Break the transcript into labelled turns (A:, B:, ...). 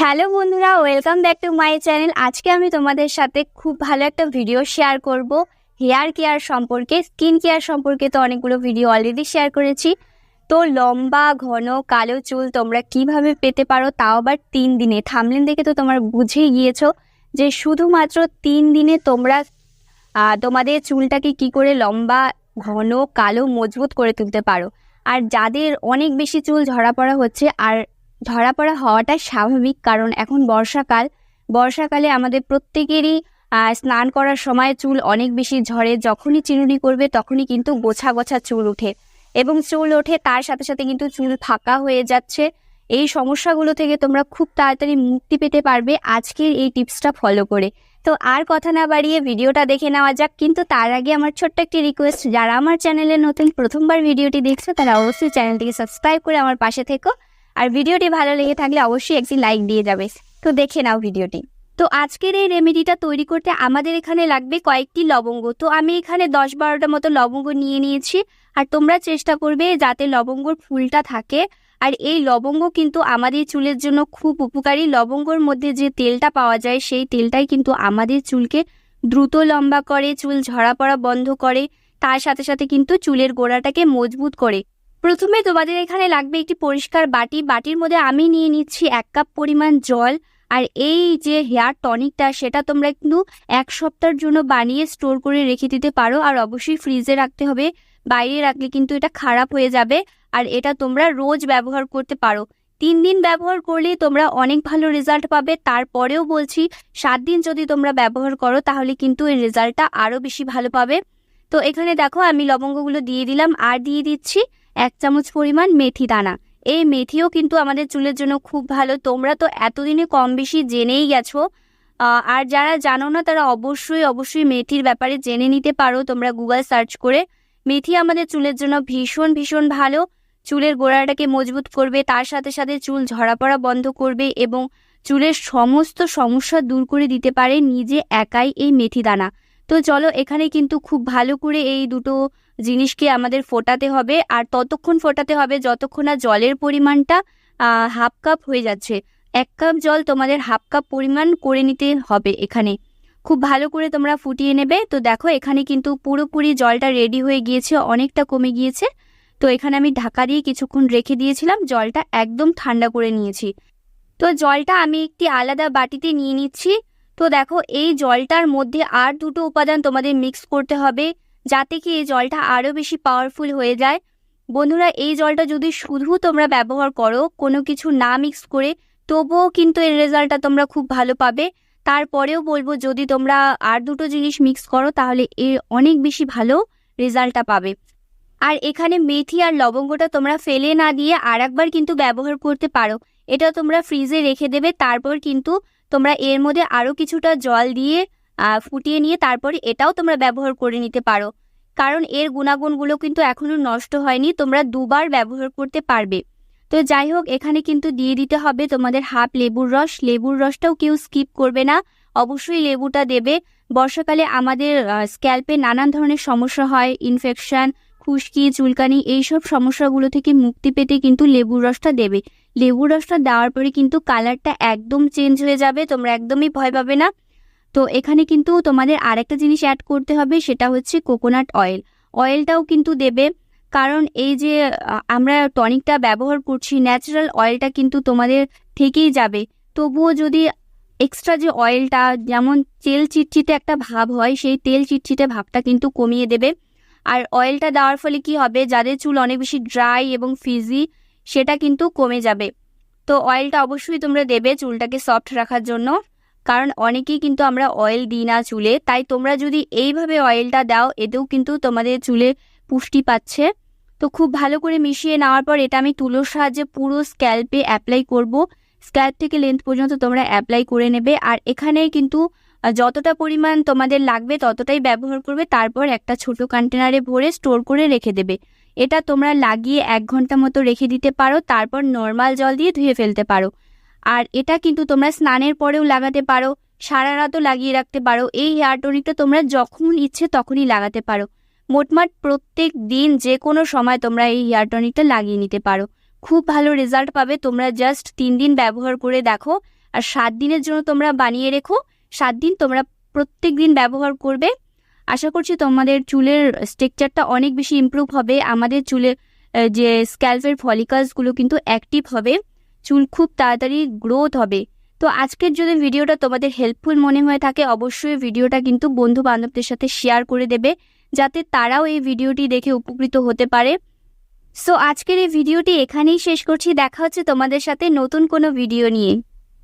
A: Hello বন্ধুরা, welcome back to my channel. আজকে আমি তোমাদের সাথে খুব ভালো একটা ভিডিও শেয়ার করব। হেয়ার কেয়ার সম্পর্কে, স্কিন কেয়ার সম্পর্কে তো অনেকগুলো ভিডিও অলরেডি শেয়ার করেছি। তো লম্বা, ঘন, কালো চুল তোমরা কীভাবে পেতে পারো তাও আবার তিন দিনে। থামলেন দেখে তো তোমরা বুঝেই গিয়েছো যে শুধুমাত্র তিন দিনে তোমরা তোমাদের চুলটাকে কি করে লম্বা, ঘন, কালো, মজবুত করে তুলতে পারো। আর যাদের অনেক বেশি চুল ঝরা পড়া হচ্ছে, আর ধরা পড়া হওয়াটা স্বাভাবিক, কারণ এখন বর্ষাকাল। বর্ষাকালে আমাদের প্রত্যেকেরই স্নান করার সময় চুল অনেক বেশি ঝরে। যখনই চিরুনি করবে, তখনই কিন্তু গোছা গোছা চুল ওঠে এবং চুল ওঠে তার সাথে সাথে কিন্তু চুল ফাঁকা হয়ে যাচ্ছে। এই সমস্যাগুলো থেকে তোমরা খুব তাড়াতাড়ি মুক্তি পেতে পারবে আজকের এই টিপসটা ফলো করে। তো আর কথা না বাড়িয়ে ভিডিওটা দেখে নেওয়া যাক, কিন্তু তার আগে আমার ছোট্ট একটি রিকোয়েস্ট যারা আমার চ্যানেলে নতুন প্রথমবার ভিডিওটি দেখছ, তারা অবশ্যই চ্যানেলটিকে সাবস্ক্রাইব করে আমার পাশে থেকো। আর ভিডিওটি ভালো লেগে থাকলে অবশ্যই একটি লাইক দিয়ে যাবে। তো দেখে নাও ভিডিওটি। তো আজকের এই রেমেডিটা তৈরি করতে আমাদের এখানে লাগবে কয়েকটি লবঙ্গ। তো আমি এখানে দশ বারোটা মতো লবঙ্গ নিয়ে নিয়েছি। আর তোমরা চেষ্টা করবে যাতে লবঙ্গর ফুলটা থাকে। আর এই লবঙ্গ কিন্তু আমাদের চুলের জন্য খুব উপকারী। লবঙ্গর মধ্যে যে তেলটা পাওয়া যায়, সেই তেলটাই কিন্তু আমাদের চুলকে দ্রুত লম্বা করে, চুল ঝরা পড়া বন্ধ করে। তার সাথে সাথে কিন্তু চুলের গোড়াটাকে মজবুত করে। প্রথমে তোমাদের এখানে লাগবে একটি পরিষ্কার বাটি। বাটির মধ্যে আমি নিয়ে নিচ্ছি এক কাপ পরিমাণ জল। আর এই যে হেয়ার টনিকটা, সেটা তোমরা কিন্তু এক সপ্তাহের জন্য বানিয়ে স্টোর করে রেখে দিতে পারো। আর অবশ্যই ফ্রিজে রাখতে হবে। বাইরে রাখলে কিন্তু এটা খারাপ হয়ে যাবে। আর এটা তোমরা রোজ ব্যবহার করতে পারো। তিন দিন ব্যবহার করলে তোমরা অনেক ভালো রেজাল্ট পাবে। তারপরেও বলছি, সাত দিন যদি তোমরা ব্যবহার করো, তাহলে কিন্তু এই রেজাল্টটা আরও বেশি ভালো পাবে। তো এখানে দেখো, আমি লবঙ্গগুলো দিয়ে দিলাম। আর দিয়ে দিচ্ছি এক চামচ পরিমাণ মেথি দানা। এই মেথিও কিন্তু আমাদের চুলের জন্য খুব ভালো। তোমরা তো এতদিনে কম বেশি জেনেই গেছো। আর যারা জানো না, তারা অবশ্যই অবশ্যই মেথির ব্যাপারে জেনে নিতে পারো। তোমরা গুগল সার্চ করে মেথি আমাদের চুলের জন্য ভীষণ ভীষণ ভালো। চুলের গোড়াটাকে মজবুত করবে, তার সাথে সাথে চুল ঝরা পড়া বন্ধ করবে এবং চুলের সমস্ত সমস্যা দূর করে দিতে পারে। নিজে একাই এই মেথি দানা। তো চলো, এখানে কিন্তু খুব ভালো করে এই দুটো জিনিসকে আমাদের ফোটাতে হবে? আর ততক্ষণ ফোটাতে হবে যতক্ষণ না জলের পরিমাণটা হাফ কাপ হয়ে যাচ্ছে। এক কাপ জল তোমাদের হাফ কাপ পরিমাণ করে নিতে হবে এখানে। খুব ভালো করে তোমরা ফুটিয়ে নেবে। তো দেখো এখানে কিন্তু পুরোপুরি জলটা রেডি হয়ে গিয়েছে, অনেকটা কমে গিয়েছে। তো এখানে আমি ঢাকা দিয়ে কিছুক্ষণ রেখে দিয়েছিলাম, জলটা একদম ঠান্ডা করে নিয়েছি। তো জলটা আমি একটি আলাদা বাটিতে নিয়ে নিচ্ছি। তো দেখো এই জলটার মধ্যে আর দুটো উপাদান তোমাদের মিক্স করতে হবে। যাতে কি এই জলটা আরও বেশি পাওয়ারফুল হয়ে যায়। বন্ধুরা, এই জলটা যদি শুধু তোমরা ব্যবহার করো, কোনো কিছু না মিক্স করে, তবুও কিন্তু এর রেজাল্টটা তোমরা খুব ভালো পাবে। তারপরেও বলব, যদি তোমরা আর দুটো জিনিস মিক্স করো, তাহলে এর অনেক বেশি ভালো রেজাল্টটা পাবে। আর এখানে মেথি আর লবঙ্গটা তোমরা ফেলে না দিয়ে আর একবার কিন্তু ব্যবহার করতে পারো। এটা তোমরা ফ্রিজে রেখে দেবে, তারপর কিন্তু তোমরা এর মধ্যে আরও কিছুটা জল দিয়ে ফুটিয়ে নিয়ে তারপরে এটাও তোমরা ব্যবহার করে নিতে পারো। কারণ এর গুণাগুণগুলো কিন্তু এখনও নষ্ট হয়নি, তোমরা দুবার ব্যবহার করতে পারবে। তো যাই হোক, এখানে কিন্তু দিয়ে দিতে হবে তোমাদের হাফ লেবুর রস। লেবুর রসটাও কেউ স্কিপ করবে না, অবশ্যই লেবুটা দেবে। বর্ষাকালে আমাদের স্ক্যাল্পে নানান ধরনের সমস্যা হয় ইনফেকশন খুশকি, চুলকানি, এইসব সমস্যাগুলো থেকে মুক্তি পেতে কিন্তু লেবুর রসটা দেবে। লেবুর রসটা দেওয়ার পরে কিন্তু কালারটা একদম চেঞ্জ হয়ে যাবে, তোমরা একদমই ভয় পাবে না। তো এখানে কিন্তু তোমাদের আরেকটা জিনিস অ্যাড করতে হবে, সেটা হচ্ছে কোকোনাট অয়েল অয়েলটাও কিন্তু দেবে, কারণ এই যে আমরা টনিকটা ব্যবহার করছি ন্যাচারাল অয়েলটা কিন্তু তোমাদের থেকেই যাবে। তবুও যদি এক্সট্রা যে অয়েলটা যেমন তেল চিটচিটে একটা ভাব হয়, সেই তেল চিটচিটে ভাবটা কিন্তু কমিয়ে দেবে। আর অয়েলটা দেওয়ার ফলে কি হবে, যাদের চুল অনেক বেশি ড্রাই এবং ফিজি সেটা কিন্তু কমে যাবে। তো অয়েলটা অবশ্যই তোমরা দেবে চুলটাকে সফট রাখার জন্য। কারণ অনেকেই কিন্তু আমরা অয়েল দিই না চুলে, তাই তোমরা যদি এইভাবে অয়েলটা দাও, এতেও কিন্তু তোমাদের চুলে পুষ্টি পাচ্ছে। তো খুব ভালো করে মিশিয়ে নেওয়ার পর এটা আমি তুলোর সাহায্যে পুরো স্ক্যাল্পে অ্যাপ্লাই করব। স্ক্যাল্প থেকে লেন্থ পর্যন্ত তোমরা অ্যাপ্লাই করে নেবে। আর এখানে কিন্তু যতটা পরিমাণ তোমাদের লাগবে ততটাই ব্যবহার করবে। তারপর একটা ছোট কন্টেনারে ভরে স্টোর করে রেখে দেবে। এটা তোমরা লাগিয়ে এক ঘণ্টা মতো রেখে দিতে পারো। তারপর নর্মাল জল দিয়ে ধুয়ে ফেলতে পারো। আর এটা কিন্তু তোমরা স্নানের পরেও লাগাতে পারো, সারা রাতও লাগিয়ে রাখতে পারো। এই হেয়ার টনিকটা তোমরা যখন ইচ্ছে তখনই লাগাতে পারো। মোটমাট প্রত্যেক দিন যে কোনো সময় তোমরা এই হেয়ার টনিকটা লাগিয়ে নিতে পারো। খুব ভালো রেজাল্ট পাবে, তোমরা জাস্ট তিন দিন ব্যবহার করে দেখো আর সাত দিনের জন্য তোমরা বানিয়ে রেখো। সাত দিন তোমরা প্রত্যেক দিন ব্যবহার করবে। আশা করছি তোমাদের চুলের স্ট্রাকচারটা অনেক বেশি ইম্প্রুভ হবে। আমাদের চুলের যে স্ক্যাল্পের ফলিকাসগুলো কিন্তু অ্যাক্টিভ হবে। চুল খুব তাড়াতাড়ি গ্রোথ হবে। তো আজকের যদি ভিডিওটা তোমাদের হেল্পফুল মনে হয়ে থাকে, অবশ্যই ভিডিওটা কিন্তু বন্ধু বান্ধবদের সাথে শেয়ার করে দেবে, যাতে তারাও এই ভিডিওটি দেখে উপকৃত হতে পারে। সো আজকের এই ভিডিওটি এখানেই শেষ করছি। দেখা হচ্ছে তোমাদের সাথে নতুন কোনো ভিডিও নিয়ে।